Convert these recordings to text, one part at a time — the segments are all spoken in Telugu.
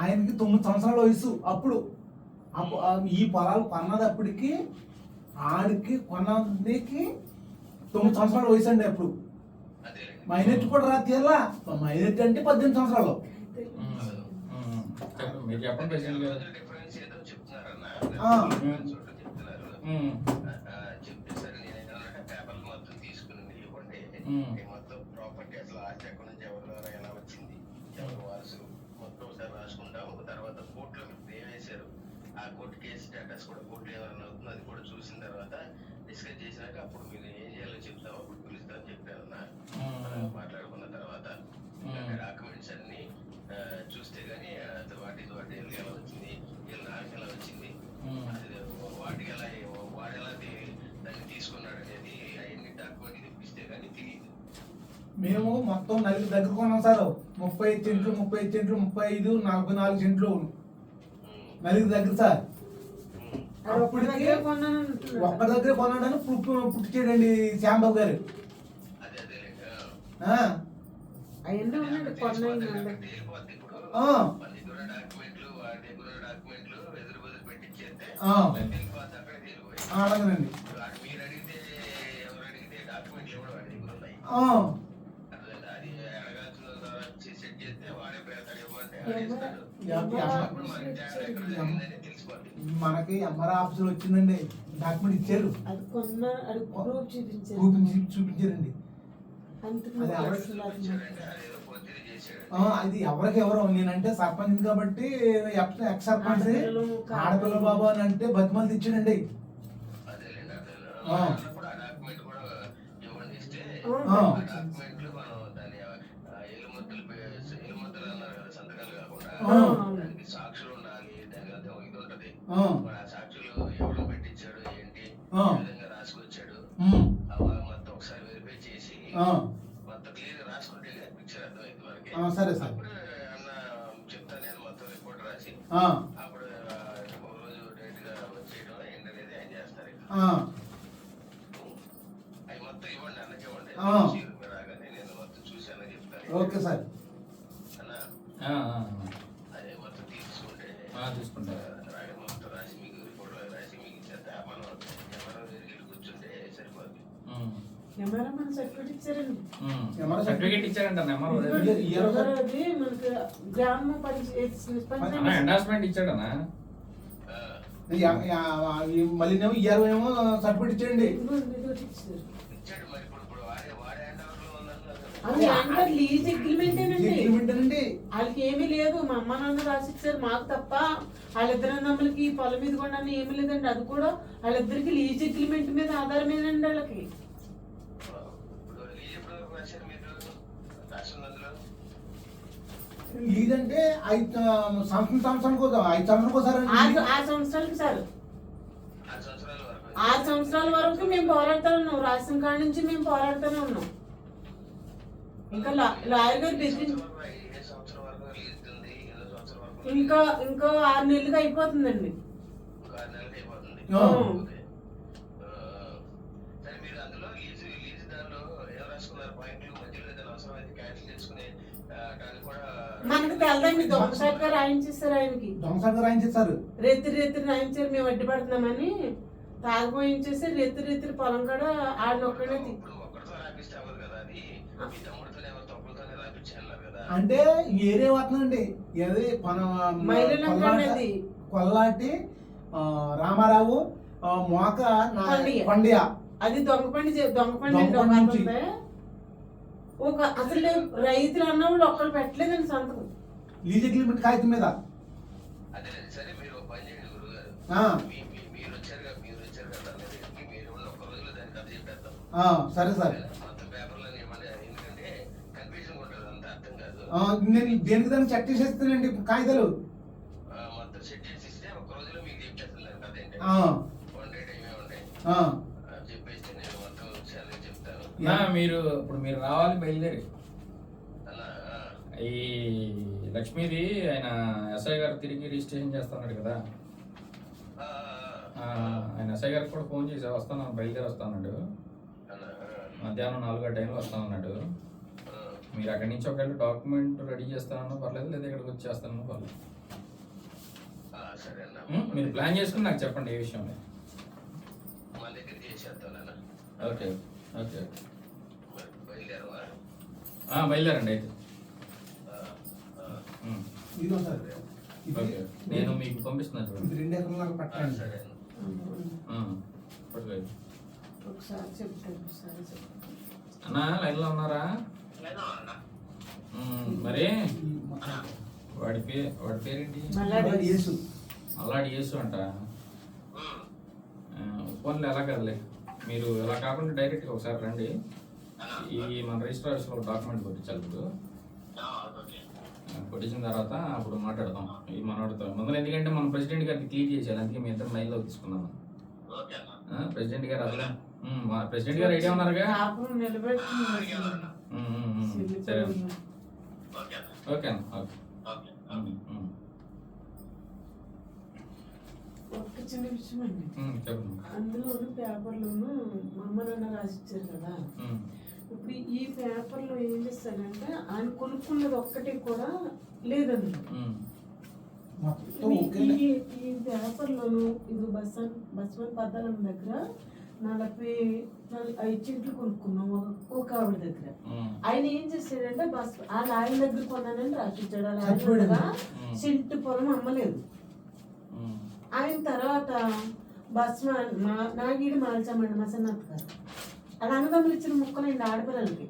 ఆయనకి తొమ్మిది సంవత్సరాల వయసు అప్పుడు. ఈ పొలాలు కొన్నదప్పటికి ఆడికి కొన్నదికి తొమ్మిది సంవత్సరాల వయసు అండి అప్పుడు. మైనెట్ కూడా రా తీయాలా మైనెట్ అంటే పద్దెనిమిది సంవత్సరాలు. మొత్తం ప్రాపర్టీ అసలు ఎవరి ద్వారా ఎలా వచ్చింది. ఎవరు వారసులు. మొత్తం ఒకసారి రాసుకుంటాం తర్వాత కోర్టులో మీరు ఏం వేశారు ఆ కోర్టు కేసు స్టేటస్ కూడా కోర్టులో ఏమైనా అవుతుందో అది కూడా చూసిన తర్వాత డిస్కస్ చేసినాక అప్పుడు మీరు ఏం చేయాలో చెప్తాం అప్పుడు పిలుస్తామని చెప్పారన్నా ఉమ్. మాట్లాడుకున్న తర్వాత. డాక్యుమెంట్స్ అన్ని చూస్తే గానీ అది వాటి వాటి ఎలా వచ్చింది వీళ్ళ నాన్నకి ఎలా వచ్చింది. అది వాటికి ఎలా వాడు ఎలా దాన్ని తీసుకున్నాడు అనేది అవన్నీ డాక్యుమెంట్ తెప్పిస్తే గానీ తెలియదు మేము మొత్తం నలుగురు దగ్గర కొన్నాం సార్. ముప్పై ఐదు సెంట్లు ముప్పై ఐదు సెంట్లు ముప్పై ఐదు నలభై నాలుగు సెంట్లు. నలుగురు దగ్గర సార్. ఒక్క దగ్గరే కొన్నాడని పుట్టు పుట్టి చేయడండి శ్యాంబాబు గారు. అదే మనకి ఎంఆర్ ఆఫీసులో వచ్చిందండి. డాక్యుమెంట్ ఇచ్చారు. చూపించారండి. అది ఎవరికి ఎవరు? నేనంటే సర్పంచ్ కాబట్టి ఎక్స్ సర్పంచ్ ఆడపిల్ల బాబు అని అంటే బతిమలు తెచ్చాడండి. డాక్యుమెంట్ కూడా దానికి సాక్షులు ఉండాలి దానికి అంతా ఇది ఉంటది. ఆ, మరి ఆ సాక్షులు ఎవరు పెట్టించాడు ఏంటి? విధంగా రాసుకొచ్చాడు? మొత్తం ఒకసారి వెరిఫై చేసి మొత్తం క్లియర్ రాసుకుంటే పిక్చర్ అర్థమైంది మనకి. ఆ, సరే సార్. అప్పుడు అన్న చెప్తాను నేను మొత్తం రిపోర్ట్ రాసి. అప్పుడు ఒక రోజు డైరెక్ట్గా వచ్చేయడం ఏంటనేది ఆయన చేస్తారు అవి మొత్తం ఇవ్వండి అన్నకి ఇవ్వండి రాగానే నేను మొత్తం చూసి అన్న చెప్తాను. Okay sir. అన్న? మన సర్టిఫికేట్ ఇచ్చారంట ఎండార్స్మెంట్ ఇచ్చాడనా? మళ్ళీనేమో ఇరవై ఏమో సర్టిఫికేట్ ఇచ్చేయండి లీజ్ అగ్రిమెంట్ అండి వాళ్ళకి ఏమీ లేదు మా అమ్మ నాన్న రాసిచ్చారు మాకు తప్ప. వాళ్ళిద్దరు అన్నమ్మలకి ఈ పొలం మీద కూడా ఏమీ లేదండి. అది కూడా వాళ్ళిద్దరికి లీజ్ అగ్రిమెంట్ మీద ఆధారమేనండి వాళ్ళకి. అంటే ఐదు ఆ, సంవత్సరం సంవత్సరానికి ఐదు సంవత్సరానికి ఒకసారి ఆరు సంవత్సరాలకి సార్. ఆరు సంవత్సరాల వరకు. మేము పోరాడుతూనే ఉన్నాం. రాసిన కాడి నుంచి మేము పోరాడుతూనే ఉన్నాం. ఇంకా లా- లాయర్ గారు ఏ బెదిరి సంవత్సరం వరకు- ఏ సంవత్సరం వరకు లీజ్ ఉంది ఎన్నో సంవత్సరం వరకు ఇంకా ఇంకో ఆరు నెలలుగా అయిపోతుందండి. మనకి తెలదండి దొంగసాటుగా రాయించేస్తారు ఆయనకి. దొంగసారిగా రాయించేస్తారు రేత్రి రేత్రి రాయించారు మేము అడ్డు పడుతున్నామని. తాగిపోయించేసి రేత్రి రేత్రి పొలం కూడా ఆడినొక్కడే అంటే ఈ ఏరియా వస్తుందండి ఏది కొల్లాటి- అనేది. కొల్లాటి ఆ, రామారావు ఆ, మోక నా- పండియ. అది దొంగపండి చే- దొంగపండి అండి దొంగపండి ఒక అసలు రైతులు అన్నవాళ్ళు ఒక్కరు పెట్టలేదండి సంతకం. లీజ్ అగ్రిమెంట్ కాగితం మీద. అదే సరే మీరు ఒక పని చేయండి గురువు గారు ఆ, మీ- మీ- మీరు వచ్చారు కదా మీరు వచ్చారు కదా దాని దగ్గరికి మీరు ఉన్న ఒక్క రోజులో దాన్ని కథ చెప్పేద్దాం. ఆ, సరే సార్. నేను దేనికి దానికి చెక్ చేసేస్తానండి? కాగితాలు. ఆ, మొత్తం సెట్ చేసి ఇస్తే ఒక రోజులో మీకు చెప్పేస్తాను. దాని కథ ఏంటంటే ఆ, వన్ డే టైమే ఉండే. ఆ, చెప్పేస్తే నేను మొత్తం విషయాలు చెప్తాను. మీరు ఇప్పుడు మీరు రావాలి బయలుదేరి. ఈ లక్ష్మీది ఆయన ఎస్ఐ గారు తిరిగి రిజిస్ట్రేషన్ చేస్తున్నాడు కదా. ఆయన ఎస్ఐ గారికి కూడా ఫోన్ చేసి వస్తాను బయలుదేరి వస్తాన్నాడు అలా, మధ్యాహ్నం నాలుగో టైంలో వస్తానన్నాడు. ఆ, మీరు అక్కడి నుంచి ఒకవేళ డాక్యుమెంట్ రెడీ చేస్తానన్నా పర్లేదు లేదా ఇక్కడికి వచ్చి చేస్తానన్నా పర్లేదు సరే అన్న? మీరు ప్లాన్ చేసుకుని నాకు చెప్పండి ఏ విషయం మన దగ్గర చేసేద్దాం ఓకే ఓకే బయలుదేరండి అయితే. నేను మీకు పంపిస్తున్నాను ఇది చూడండి రెండు ఎకరాలకు సరే అన్న. ఒకసారి చెప్తాను లైన్లో ఉన్నారా? మరి. వాడి పే వాడి పేరేంటి? అల్లాడి యేసు. అంట. ఫోన్లో ఎలా కదలే? మీరు ఎలా కాకుండా డైరెక్ట్గా ఒకసారి రండి. ఈ మన రిజిస్టర్ ఆఫీస్లో డాక్యుమెంట్ కొట్టించాలి ఇప్పుడు. ఆ, ఓకే ఆ, కొట్టించిన తర్వాత అప్పుడు మాట్లాడదాం. ఈ మనోడితో. ముందర ఎందుకంటే మన ప్రెసిడెంట్ గారికి క్లియర్ చేసేయాలి అందుకే మీ ఇద్దరు మైల్లో తీసుకున్నాను ఓకే అన్న ఆ, ప్రెసిడెంట్ గారు అసలు. ప్రెసిడెంట్ గారు ఐడియా ఉన్నారుగా? సరే ఓకే ఒక్క చిన్న విషయం అండి అందులోను పేపర్లోను మా అమ్మ నాన్న రాసిచ్చారు కదా. ఉమ్, ఇప్పుడు ఈ పేపర్లో ఏం చేస్తారంటే ఆయన కొనుక్కున్నది ఒక్కటి కూడా లేదండి. మొత్తం ఈ- ఓకే ఈ ఈ పేపర్లోను ఇది బస్ బస్వన్ పద్దాలం దగ్గర నలభై నల్- ఐదు చెట్లు కొనుక్కున్నాం ఒక ఆవిడ దగ్గర. ఆయన ఏం చేశాడంటే బస్ వాళ్ళ ఆయన దగ్గర కొన్నానని రాసిచ్చాడు. ఉమ్, సెంటు పొలం అమ్మలేదు. ఆయన తర్వాత బస్ మా- నాగీడు మాల్చామండి మా చిన్నత్త గారు అది అన్నదమ్ములు ఇచ్చిన ముక్కలండి ఆడపిల్లలకి.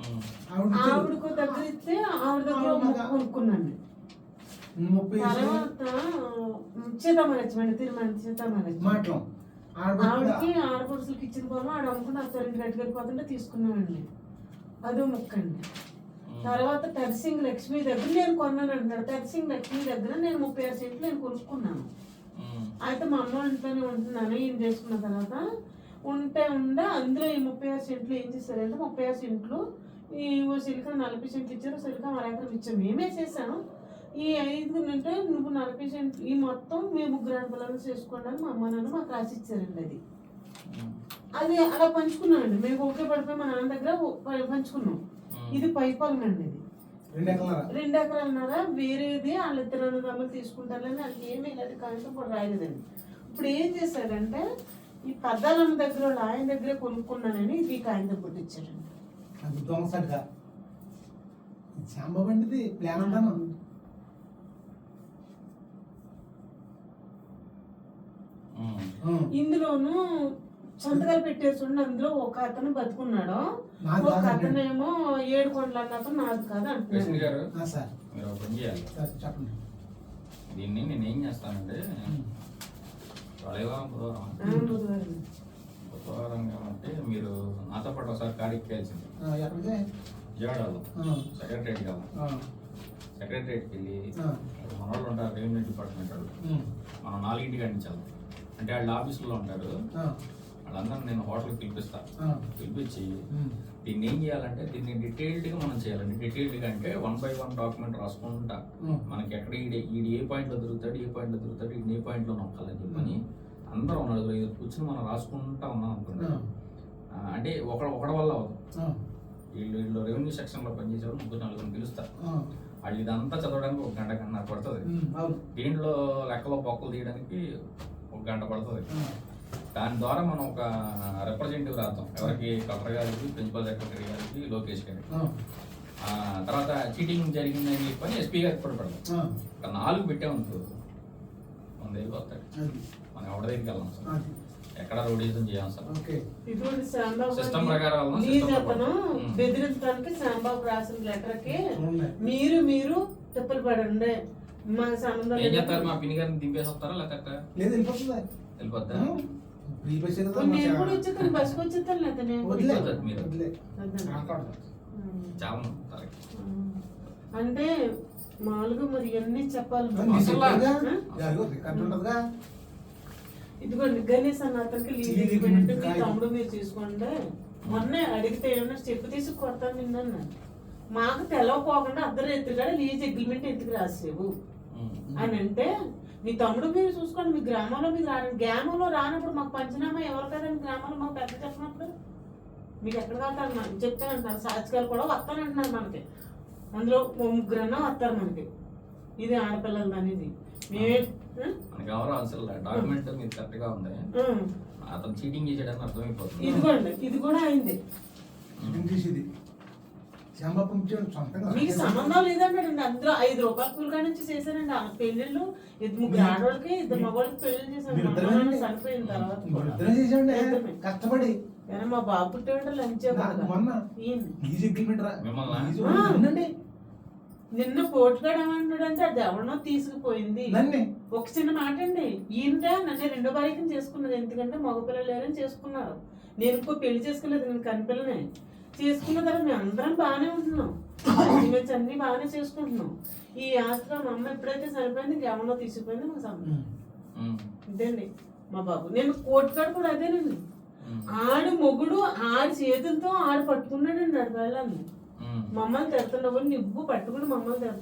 ఉమ్, ఆవిడ ఇచ్చారు. ఆవిడకు దగ్గర ఇస్తే ఆవిడ దగ్గర కొనుక్కున్నాను తర్వాత సీతామలక్ష్మి తిరుమల ఆవిడ ఆవిడకి ఆడపడుచులకి ఇచ్చిన పొలం ఆడ అమ్ముకుని ఆ తొలింటి గట్టుకెళ్ళిపోతుంటే తీసుకున్నామండి. అదో ముక్క అండి. తర్వాత టెర్సింగ్ లక్ష్మి దగ్గర నేను కొన్నాను అంటున్నాడు. టెర్సింగ్ లక్ష్మి దగ్గర నేను ముప్పై ఆరు సెంట్లు నేను కొనుక్కున్నాను. అయితే మా అమ్మ ఇంట్లోనే ఉంటున్నాను. ఏం చేసుకున్న తర్వాత ఉంటే ఉండే అందులో ఈ ముప్పై ఆరు సెంట్లు ఏం చేశారంటే ముప్పై ఆరు సెంట్లు ఈ ఓ సిలికా నలభై సెంట్లు ఇచ్చారు. సిలికా మరెకరం ఇచ్చాము మేమే చేసాము ఈ ఐదుగురు అంటే నువ్వు నలభై సెంట్లు ఈ మొత్తం మేము ముగ్గురు ఆడపిల్లలు చేసుకోండి అని మా అమ్మ నాన్న మాకు రాసి ఇచ్చారండి అది. అది అలా పంచుకున్నామండి. మేము ఓకే పడిపోయి మా నాన్న దగ్గర పంచుకున్నాం. ఇది పైపాలెం అండి ఇది రెండు ఎకరాల? రెండు ఎకరాలన్నారా? వేరేది వాళ్ళిద్దరు అన్నదమ్ములు తీసుకుంటారని అది ఏమీ లేదు. కాగితం కూడా రాయలేదండి. ఇప్పుడు ఏం చేశాడంటే ఈ పద్దాలమ్మ దగ్గర వాళ్ళు ఆయన దగ్గరే కొనుక్కున్నానని ఇది కాగితం పుట్టించాడండి అది దొంగసరిగా ప్లాన్ అంటాను. ఇందులోను సంతకాలు చూడండి అందులో ఒక అతను బతుకున్నాడు. ఒక కాదు అతనేమో ఏడు కొండలు అన్న అతను నాది కాదు అంటున్నాడు. గారు ఆ, సార్. మీరు ఒక పని చేయాలి. సార్ చెప్పండి. దీన్ని నేను ఏం చేస్తానంటే బుధవారం బుధవారం. కాబట్టి మీరు నాతో పాటు ఒకసారి ఎక్కడికి? విజయవాడలో. సెక్రటరేట్ కదా. ఆ, సెక్రటరేట్కి వెళ్ళి ఆ, మన వాళ్ళు ఉంటారు రెవెన్యూ డిపార్ట్మెంట్ వాళ్ళు. మనం నాలుగింటికి అందించాలి అంటే వాళ్ళ ఆఫీసులో ఉంటారు. వాళ్ళందరూ నేను హోటల్కి పిలిపిస్తా. ఆ, పిలిపించి దీన్ని ఏం చేయాలంటే దీన్ని డీటెయిల్డ్గా మనం చేయాలండి. డీటెయిల్డ్గా అంటే వన్ బై వన్ డాక్యుమెంట్ రాసుకుంటా. మనకి ఎక్కడ ఈడు ఈడు ఏ పాయింట్లో దొరుకుతాడు ఏ పాయింట్లో దొరుకుతాడు ఈడు ఏ పాయింట్లో నొక్కాలని చెప్పని అందరం నలుగురు ఐదు కూర్చుని మనం రాసుకుంటా ఉన్నాం ఆ, అంటే ఒక ఒకటి వల్ల వీళ్ళు వీళ్ళు రెవెన్యూ సెక్షన్లో పనిచేసేవారు ముగ్గురు నలుగురిని పిలుస్తారు. వాళ్ళు ఇదంతా చదవడానికి ఒక గంట గంట పడుతుంది. దీంట్లో లెక్కలో బొక్కలు తీయడానికి గంట పడుతుంది. ఆ, దాని ద్వారా మనం ఒక రిప్రజెంటేటివ్ రాద్దాం. ఎవరికి కలెక్టర్ గారికి ప్రిన్సిపల్ సెక్రటరీ గారికి లోకేష్ గారికి. తర్వాత చీటింగ్ జరిగిందని చెప్పని ఎస్పీ గారికి కూడా పెడదాం. ఆ, ఒక నాలుగు పెట్టామనుకో మన దగ్గరికి వస్తాడు మనం ఎవరి దగ్గరికి వెళ్ళాం సార్? ఎక్కడ రోడీజం చేయాలి సార్? ఓకే. ఇటువంటి శాంబాబు System ప్రకారం. బెదిరించడానికి శాంబాబు రాసిన లెటర్కి చూడండి మీరు మీరు తిప్పలు పడండి. మా సంబంధం ఏం చేస్తారు? మా పిన్ని గారిని దింపేసి వస్తారా లేకపోతే లేదు వెళ్ళిపోతుంది. వెళ్ళిపోద్దా? నేను కూడా వచ్చేస్తాను. బస్సుకు వచ్చేస్తాను వదిలే. మీరు. వదిలే. అంటే మామూలుగా మరి ఇవన్నీ చెప్పాలి. ఇదిగోండి గణేష్ అన్న అతనికి ఇచ్చినట్టు మీ తమ్ముడు మీరు తీసుకోండి. మొన్నే అడిగితే ఏమన్నా స్టెప్ తీసి కొడతాను నిన్న మాకు తెలవపోకుండా అద్దరు ఎత్తుగా లీజ్ అగ్రిమెంట్ ఎందుకు రాసేవు. అని అంటే మీ తమ్ముడు మీరు చూసుకోండి మీ గ్రామంలో మీకు రాని గ్రామంలో రానప్పుడు మాకు పంచనామా ఎవరు కదండి గ్రామంలో మాకు పెద్ద చెప్పినప్పుడు. మీకు ఎక్కడ కావాలి చెప్తానంటున్నారు సాక్షికాలు కూడా వస్తానంటున్నారు మనకి. అందులో ఓ ముగ్గురన్నా వస్తారు మనకి. ఇది ఆడపిల్లలది అనేది మేమే ఎవరు అవసరం డాక్యుమెంట్గా ఉంది. అతను చీటింగ్ చేసాడని అర్థమైపోతుంది. ఇదిగోండి ఇది కూడా అయింది. సొంతంగా మీకు సంబంధం లేదంటాడండి అందులో ఐదు రూపాయల కూలికా నుంచి చేశారండి. ఆ పెళ్ళిళ్ళు ఇద్దరు ముగ్గురు ఆడవాళ్ళకి ఇద్దరు మగవాళ్ళకి పెళ్ళి చేశారు. చనిపోయిన తర్వాత. కష్టపడి. కానీ మా బాబు పుట్టేవాడు లంచ్ నిన్న పోటుగాడు ఏమంటాడంటే అది ఎవరినో తీసుకుపోయింది. ఒక చిన్న మాట అండి. ఈయన నన్ను రెండో భార్యకి చేసుకున్నది. ఎందుకంటే మగపిల్లలు లేరని చేసుకున్నారు. నేను ఇంకో పెళ్ళి చేసుకోలేదు. నేను కనిపిల్లనే. చేసుకున్న తర్వాత మేము అందరం బాగానే ఉంటున్నాం. అన్ని బాగానే చేసుకుంటున్నాం. ఈ ఆస్తిలో మా అమ్మ ఎప్పుడైతే చనిపోయింది ఇంకెవరినో తీసుకుపోయింది మా సంబంధం. ఇదండి మా బాబు. నేను కోర్టుగాడు కూడా అదేనండి. ఆడు మొగుడు ఆడి చేతులతో ఆడు పట్టుకున్నాడండి ఆడి పిల్లల్ని. మమ్మల్ని తిడుతున్నావు నువ్వు పట్టుకుని మమ్మల్ని తిడుతున్నావు